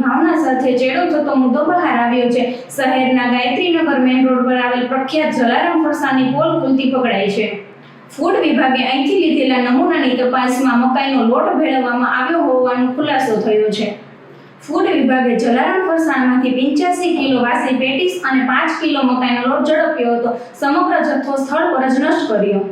ભાવના સાથે ચેડો થતો મુદ્દો બહાર આવ્યો છે. શહેરના ગાયત્રીનગર મેન રોડ પર આવેલ પ્રખ્યાત જલારામ ફરસાની પોલ ખુલતી પકડાઈ છે. ફૂડ વિભાગે અહીંથી લીધેલા નમૂનાની તપાસમાં મકાઈનો લોટ ભેળવવામાં આવ્યો હોવાનો ખુલાસો થયો છે. ફૂડ વિભાગે જલારામ ફરસાણમાંથી પિંચ્યાસી કિલો વાસી પેટીસ અને પાંચ કિલો મકાઈનો લોટ ઝડપ્યો હતો. સમગ્ર જથ્થો સ્થળ પર જ નષ્ટ કર્યો.